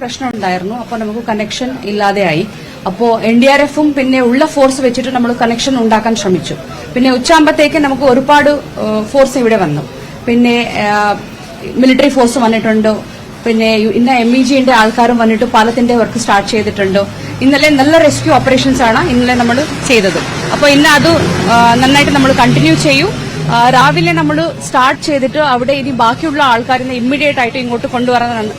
പ്രശ്നം ഉണ്ടായിരുന്നു അപ്പോൾ നമുക്ക് കണക്ഷൻ ഇല്ലാതെയായി. അപ്പോൾ എൻ ഡി ആർ എഫും പിന്നെ ഉള്ള ഫോഴ്സ് വെച്ചിട്ട് നമ്മൾ കണക്ഷൻ ഉണ്ടാക്കാൻ ശ്രമിച്ചു. പിന്നെ ഉച്ചയാകുമ്പോഴത്തേക്ക് നമുക്ക് ഒരുപാട് ഫോഴ്സ് ഇവിടെ വന്നു. പിന്നെ മിലിറ്ററി ഫോഴ്സ് വന്നിട്ടുണ്ട്. പിന്നെ ഇന്ന എം ഇ ജിന്റെ ആൾക്കാരും വന്നിട്ട് പാലത്തിന്റെ വർക്ക് സ്റ്റാർട്ട് ചെയ്തിട്ടുണ്ട്. ഇന്നലെ നല്ല റെസ്ക്യൂ ഓപ്പറേഷൻസ് ആണ് ഇന്നലെ നമ്മൾ ചെയ്തത്. അപ്പോൾ ഇന്ന് അത് നന്നായിട്ട് നമ്മൾ കണ്ടിന്യൂ ചെയ്യും. രാവിലെ നമ്മൾ സ്റ്റാർട്ട് ചെയ്തിട്ട് അവിടെ ഇനി ബാക്കിയുള്ള ആൾക്കാരെ ഇമ്മീഡിയറ്റ് ആയിട്ട് ഇങ്ങോട്ട് കൊണ്ടുവരാനാണ്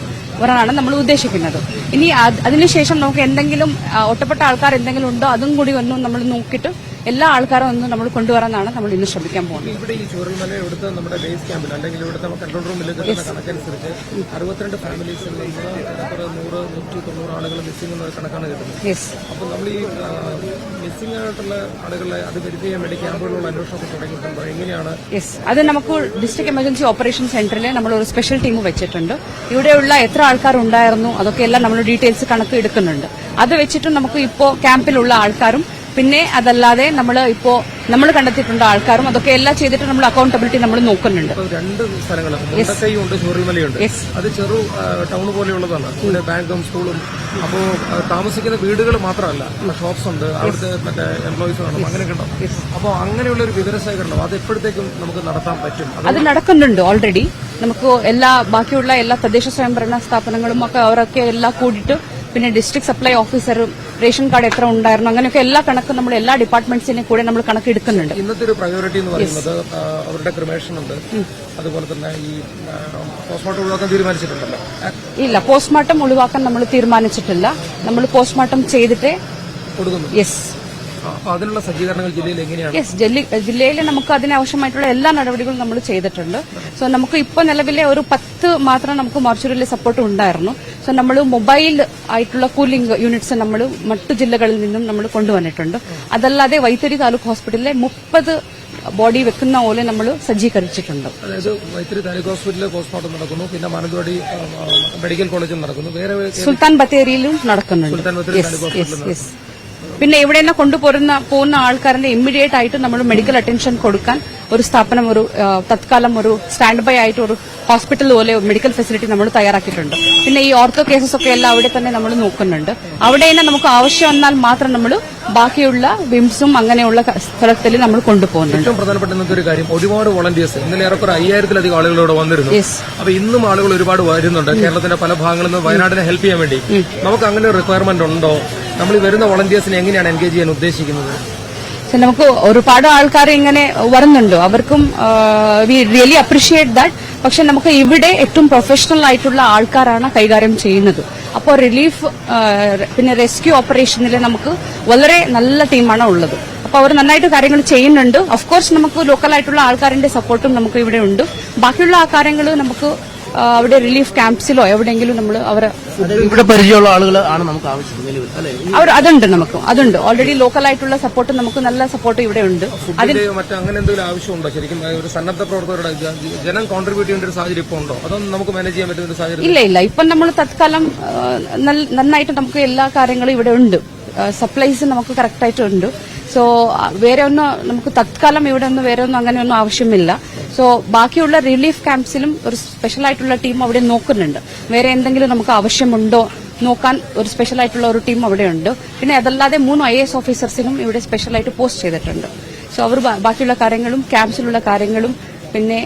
വരാനാണ് നമ്മൾ ഉദ്ദേശിക്കുന്നത്. ഇനി അത് അതിനുശേഷം നമുക്ക് എന്തെങ്കിലും ഒറ്റപ്പെട്ട ആൾക്കാർ എന്തെങ്കിലും ഉണ്ടോ അതും കൂടി ഒന്ന് നമ്മൾ നോക്കിയിട്ട് എല്ലാ ആൾക്കാരും ഒന്ന് നമ്മൾ കൊണ്ടുവരാനാണ് നമ്മൾ ഇന്ന് ശ്രമിക്കാൻ പോകുന്നത്. ഇവിടെ ഈ ചൂരൽമല ഇവിടുത്തെ നമ്മുടെ ബേസ് ക്യാമ്പിൽ അല്ലെങ്കിൽ ഇവിടുത്തെ കൺട്രോൾ റൂമിൽ കിട്ടുന്ന കണക്കനുസരിച്ച് അറുപത്തിരണ്ട് ഫാമിലീസിൽ നിന്ന് നൂറ് നൂറ്റി തൊണ്ണൂറ് ആളുകൾ മിസ്സിംഗ് എന്ന കണക്കാണ് കിട്ടുന്നത്. അപ്പോൾ നമ്മൾ ഈ മിസ്സിംഗ് ആയിട്ടുള്ള ആളുകളെ അത് വെരിഫൈ ചെയ്യാൻ വേണ്ടി ക്യാമ്പുകളിലുള്ള അന്വേഷണം തുടങ്ങിയിട്ടുണ്ടോ? എങ്ങനെയാണ്? യെസ് അത് നമുക്ക് ഡിസ്ട്രിക്ട് എമർജൻസി ഓപ്പറേഷൻ സെന്ററിൽ നമ്മൾ ഒരു സ്പെഷ്യൽ ടീം വെച്ചിട്ടുണ്ട്. ഇവിടെയുള്ള എത്ര ആൾക്കാർ ഉണ്ടായിരുന്നു അതൊക്കെ എല്ലാം നമ്മൾ ഡീറ്റെയിൽസ് കണക്ക് എടുക്കുന്നുണ്ട്. അത് വെച്ചിട്ട് നമുക്ക് ഇപ്പോൾ ക്യാമ്പിലുള്ള ആൾക്കാരും പിന്നെ അതല്ലാതെ നമ്മൾ ഇപ്പോൾ നമ്മൾ കണ്ടെത്തിയിട്ടുണ്ട് ആൾക്കാരും. അതൊക്കെ എല്ലാം ചെയ്തിട്ട് നമ്മൾ അക്കൗണ്ടബിലിറ്റി നമ്മൾ നോക്കുന്നുണ്ട്. രണ്ട് സ്ഥലങ്ങളുണ്ട് അത് ചെറു ടൗൺ പോലെയുള്ളതാണ്. ഇവിടെ ബാങ്കും സ്കൂളും അപ്പോൾ താമസിക്കുന്ന വീടുകൾ മാത്രമല്ല. ഷോപ്സ് ഉണ്ട്. അവിടുത്തെ മറ്റേ എംപ്ലോയീസ് കാണും അങ്ങനെയൊക്കെ ഉണ്ടാവും അപ്പോൾ അങ്ങനെയുള്ള ഒരു വിവരശേഖരണം അത് എപ്പോഴത്തേക്കും നമുക്ക് നടത്താൻ പറ്റും? അത് നടക്കുന്നുണ്ട് ഓൾറെഡി നമുക്ക് എല്ലാ ബാക്കിയുള്ള എല്ലാ തദ്ദേശ സ്വയംഭരണ സ്ഥാപനങ്ങളും ഒക്കെ അവരൊക്കെ എല്ലാം കൂടിയിട്ട് പിന്നെ ഡിസ്ട്രിക്ട് സപ്ലൈ ഓഫീസറും റേഷൻ കാർഡ് എത്ര ഉണ്ടായിരുന്നു അങ്ങനെയൊക്കെ എല്ലാ കണക്കും നമ്മൾ എല്ലാ ഡിപ്പാർട്ട്മെന്റ്സിനെ കൂടെ നമ്മൾ കണക്ക് എടുക്കുന്നുണ്ട് ഇന്നത്തെ ഒരു പ്രയോറിറ്റി എന്ന് പറയുന്നത് അവരുടെ ക്രിമേഷൻ ഉണ്ട്. അതുപോലെ തന്നെ ഈ പോസ്റ്റ്മോർട്ടം ഒഴിവാക്കാൻ തീരുമാനിച്ചിട്ടുണ്ടല്ലോ. ഇല്ല പോസ്റ്റ്മോർട്ടം ഒഴിവാക്കാൻ നമ്മൾ തീരുമാനിച്ചിട്ടില്ല. നമ്മൾ പോസ്റ്റ്മോർട്ടം ചെയ്തിട്ടേ യെസ് അതിനുള്ള സജ്ജീകരണങ്ങൾ ജില്ലയിൽ എങ്ങനെയാണ്? യെസ് ജില്ലയിൽ നമുക്ക് അതിനാവശ്യമായിട്ടുള്ള എല്ലാ നടപടികളും നമ്മൾ ചെയ്തിട്ടുണ്ട്. സോ നമുക്ക് ഇപ്പോൾ നിലവിലെ ഒരു പത്ത് മാത്രം നമുക്ക് മോർച്ചുറിയിലെ സപ്പോർട്ട് ഉണ്ടായിരുന്നു. സോ നമ്മൾ മൊബൈൽ ആയിട്ടുള്ള കൂളിംഗ് യൂണിറ്റ്സ് നമ്മൾ മറ്റു ജില്ലകളിൽ നിന്നും നമ്മൾ കൊണ്ടുവന്നിട്ടുണ്ട്. അതല്ലാതെ വൈത്തിരി താലൂക്ക് ഹോസ്പിറ്റലിലെ മുപ്പത് ബോഡി വെക്കുന്ന പോലെ നമ്മൾ സജ്ജീകരിച്ചിട്ടുണ്ട്. അതായത് വൈത്തിരി താലൂക്ക് ഹോസ്പിറ്റലിൽ പോസ്റ്റ്മോർട്ടം നടക്കുന്നു. പിന്നെ മാനന്തവാടി മെഡിക്കൽ കോളേജിൽ നടക്കുന്നു. വേറെ സുൽത്താൻ ബത്തേരിയിലും നടക്കുന്നുണ്ട്. പിന്നെ ഇവിടെ നിന്ന് കൊണ്ടുപോരുന്ന പോകുന്ന ആൾക്കാരുടെ ഇമ്മീഡിയറ്റ് ആയിട്ട് നമ്മൾ മെഡിക്കൽ അറ്റൻഷൻ കൊടുക്കാൻ ഒരു സ്ഥാപനം ഒരു തത്കാലം ഒരു സ്റ്റാൻഡ് ബൈ ആയിട്ട് ഒരു ഹോസ്പിറ്റൽ പോലെ മെഡിക്കൽ ഫെസിലിറ്റി നമ്മൾ തയ്യാറാക്കിയിട്ടുണ്ട്. പിന്നെ ഈ ഓർത്തോ കേസസ് ഒക്കെ എല്ലാം അവിടെ തന്നെ നമ്മൾ നോക്കുന്നുണ്ട്. അവിടെ തന്നെ നമുക്ക് ആവശ്യം വന്നാൽ മാത്രം നമ്മൾ ബാക്കിയുള്ള വിംസും അങ്ങനെയുള്ള സ്ഥലത്തിൽ നമ്മൾ കൊണ്ടുപോകുന്നുണ്ട്. ഏറ്റവും പ്രധാനപ്പെട്ട ഇന്നത്തെ ഒരു കാര്യം ഒരുപാട് വോളണ്ടിയേഴ്സ് ഇന്നലെ ഏറെക്കുറെ അയ്യായിരത്തിലധികം ആളുകൾ ഇവിടെ വന്നിരുന്നു. അപ്പൊ ഇന്നും ആളുകൾ ഒരുപാട് വരുന്നുണ്ട്. കേരളത്തിന്റെ പല ഭാഗങ്ങളിൽ നിന്ന് വയനാടിനെ ഹെൽപ്പ് ചെയ്യാൻ വേണ്ടി. നമുക്ക് അങ്ങനെ റിക്വയർമെന്റ് ഉണ്ടോ? നമ്മൾ വരുന്ന വോളണ്ടിയേഴ്സിനെ എങ്ങനെയാണ് എൻഗേജ് ചെയ്യാൻ ഉദ്ദേശിക്കുന്നത്? നമുക്ക് ഒരുപാട് ആൾക്കാർ ഇങ്ങനെ വരുന്നുണ്ട്. അവർക്കും വി റിയലി അപ്രീഷിയേറ്റ് ദാറ്റ് പക്ഷെ നമുക്ക് ഇവിടെ ഏറ്റവും പ്രൊഫഷണൽ ആയിട്ടുള്ള ആൾക്കാരാണ് കൈകാര്യം ചെയ്യുന്നത്. അപ്പോൾ റിലീഫ് പിന്നെ റെസ്ക്യൂ ഓപ്പറേഷനിൽ നമുക്ക് വളരെ നല്ല ടീമാണ് ഉള്ളത്. അപ്പോൾ അവർ നന്നായിട്ട് കാര്യങ്ങൾ ചെയ്യുന്നുണ്ട്. ഓഫ് കോഴ്സ് നമുക്ക് ലോക്കൽ ആയിട്ടുള്ള ആൾക്കാരിന്റെ സപ്പോർട്ടും നമുക്ക് ഇവിടെ ഉണ്ട്. ബാക്കിയുള്ള ആ കാര്യങ്ങൾ നമുക്ക് അവിടെ റിലീഫ് ക്യാമ്പ്സിലോ എവിടെയെങ്കിലും നമ്മൾ അവരെ ഇവിടെ പരിചയമുള്ള ആളുകൾ ആണ് നമുക്ക് ആവശ്യം അവർ അതുണ്ട് നമുക്ക് അതുണ്ട്. ഓൾറെഡി ലോക്കൽ ആയിട്ടുള്ള സപ്പോർട്ട് നമുക്ക് നല്ല സപ്പോർട്ട് ഇവിടെ ഉണ്ട്. അങ്ങനെ എന്തെങ്കിലും ആവശ്യമുണ്ടോ? ശരിക്കും ഒരു സന്നദ്ധ പ്രവർത്തകരുടെ ജ- ജനം കോൺട്രിബ്യൂട്ട് ചെയ്യേണ്ട ഒരു സാഹചര്യം ഇപ്പോൾ ഉണ്ടോ? അതൊന്നും നമുക്ക് മാനേജ് ചെയ്യാൻ പറ്റുന്ന സാഹചര്യം ഇല്ല ഇല്ല. ഇപ്പം നമ്മൾ തത്കാലം നന്നായിട്ട് നമുക്ക് എല്ലാ കാര്യങ്ങളും ഇവിടെ ഉണ്ട്. സപ്ലൈസ് നമുക്ക് കറക്റ്റ് ആയിട്ടുണ്ട് സോ വേറെ ഒന്നും നമുക്ക് തത്കാലം ഇവിടെ ഒന്നും വേറെ ഒന്നും അങ്ങനെയൊന്നും ആവശ്യമില്ല. സോ ബാക്കിയുള്ള റിലീഫ് ക്യാമ്പ്സിലും ഒരു സ്പെഷ്യൽ ആയിട്ടുള്ള ടീം അവിടെ നോക്കുന്നുണ്ട്. വേറെ എന്തെങ്കിലും നമുക്ക് ആവശ്യമുണ്ടോ? നോക്കാൻ ഒരു സ്പെഷ്യൽ ആയിട്ടുള്ള ഒരു ടീം അവിടെ ഉണ്ട്. പിന്നെ അതല്ലാതെ മൂന്ന് ഐ എസ് ഓഫീസേഴ്സിനും ഇവിടെ സ്പെഷ്യൽ ആയിട്ട് പോസ്റ്റ് ചെയ്തിട്ടുണ്ട്. സോ അവർ ബാക്കിയുള്ള കാര്യങ്ങളും ക്യാമ്പ്സിലുള്ള കാര്യങ്ങളും പിന്നെ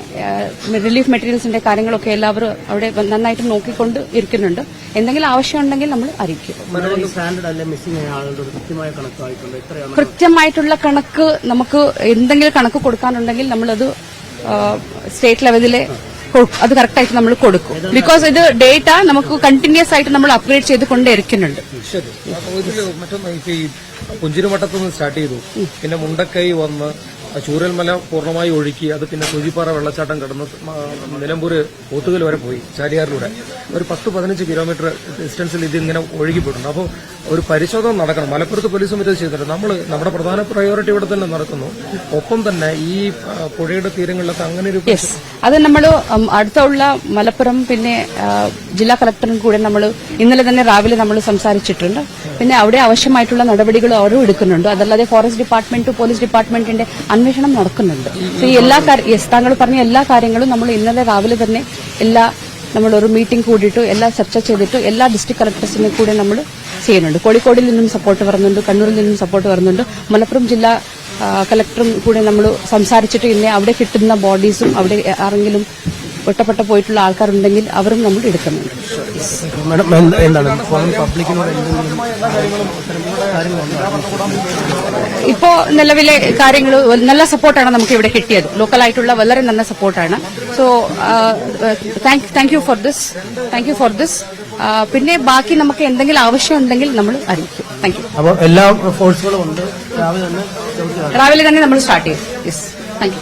റിലീഫ് മെറ്റീരിയൽസിന്റെ കാര്യങ്ങളൊക്കെ എല്ലാവരും അവിടെ നന്നായിട്ട് നോക്കിക്കൊണ്ട് ഇരിക്കുന്നുണ്ട്. എന്തെങ്കിലും ആവശ്യമുണ്ടെങ്കിൽ നമ്മൾ അറിയിക്കും. കൃത്യമായിട്ടുള്ള കണക്ക് നമുക്ക് എന്തെങ്കിലും കണക്ക് കൊടുക്കാനുണ്ടെങ്കിൽ നമ്മളത് സ്റ്റേറ്റ് ലെവലിലെ അത് കറക്റ്റായിട്ട് നമ്മൾ കൊടുക്കും. ബിക്കോസ് ഇത് ഡേറ്റ നമുക്ക് കണ്ടിന്യൂസ് ആയിട്ട് നമ്മൾ അപ്ഗ്രേഡ് ചെയ്ത് കൊണ്ടിരിക്കുന്നുണ്ട് മറ്റൊന്ന് പുഞ്ചിരിമട്ടത്ത് നിന്ന് സ്റ്റാർട്ട് ചെയ്തു. പിന്നെ മുണ്ടക്കൈ വന്ന് ചൂരൽമല പൂർണമായി ഒഴുക്കി അത് പിന്നെ കുഴിപ്പാറ വെള്ളച്ചാട്ടം കടന്ന് നിലമ്പൂർ പോത്തുകൽ വരെ പോയി ചാലിയാറിലൂടെ. ഒരു പത്ത് പതിനഞ്ച് കിലോമീറ്റർ ഡിസ്റ്റൻസിൽ ഇത് ഇങ്ങനെ ഒഴുകിപ്പോയിട്ടുണ്ട്. അപ്പോൾ ഒരു പരിശോധന നടക്കണം. മലപ്പുറത്ത് പോലീസും ഇത് ചെയ്തിട്ടുണ്ട്. നമ്മൾ നമ്മുടെ പ്രധാന പ്രയോറിറ്റി ഇവിടെ തന്നെ നടക്കുന്നു. ഒപ്പം തന്നെ ഈ പുഴയുടെ തീരങ്ങളിലൊക്കെ അങ്ങനെ ഒരു അത് നമ്മൾ അടുത്തുള്ള മലപ്പുറം പിന്നെ ജില്ലാ കളക്ടറും കൂടെ നമ്മൾ ഇന്നലെ തന്നെ രാവിലെ നമ്മൾ സംസാരിച്ചിട്ടുണ്ട്. പിന്നെ അവിടെ ആവശ്യമായിട്ടുള്ള നടപടികൾ അവരും എടുക്കുന്നുണ്ട്. അതല്ലാതെ ഫോറസ്റ്റ് ഡിപ്പാർട്ട്മെന്റ് പോലീസ് ഡിപ്പാർട്ട്മെന്റിന്റെ അന്വേഷണം നടക്കുന്നുണ്ട്. ഈ എല്ലാ താങ്കൾ പറഞ്ഞ എല്ലാ കാര്യങ്ങളും നമ്മൾ ഇന്നലെ രാവിലെ തന്നെ എല്ലാ നമ്മൾ ഒരു മീറ്റിംഗ് കൂടിയിട്ട് എല്ലാം ചർച്ച ചെയ്തിട്ട് എല്ലാ ഡിസ്ട്രിക്ട് കളക്ടേഴ്സിനെ കൂടെ നമ്മൾ ചെയ്യുന്നുണ്ട്. കോഴിക്കോടിൽ നിന്നും സപ്പോർട്ട് വരുന്നുണ്ട് കണ്ണൂരിൽ നിന്നും സപ്പോർട്ട് വരുന്നുണ്ട് മലപ്പുറം ജില്ലാ കളക്ടറും കൂടെ നമ്മൾ സംസാരിച്ചിട്ട് ഇന്നെ അവിടെ കിട്ടുന്ന ബോഡീസും അവിടെ ആരെങ്കിലും ഒറ്റപ്പെട്ട പോയിട്ടുള്ള ആൾക്കാരുണ്ടെങ്കിൽ അവരും നമ്മൾ എടുക്കുന്നുണ്ട്. ഇപ്പോ നിലവിലെ കാര്യങ്ങൾ നല്ല സപ്പോർട്ടാണ് നമുക്ക് ഇവിടെ കിട്ടിയത്. ലോക്കലായിട്ടുള്ള വളരെ നല്ല സപ്പോർട്ടാണ്. So thank you for this thank you for this പിന്നെ ബാക്കി നമുക്ക് എന്തെങ്കിലും ആവശ്യമുണ്ടെങ്കിൽ നമ്മൾ അറിയിക്കും. താങ്ക് യു അപ്പോൾ എല്ലാ ഫോഴ്സുകളും ഉണ്ട്. രാവിലെ തന്നെ രാവിലെ തന്നെ നമ്മൾ സ്റ്റാർട്ട് ചെയ്യും. Yes thank you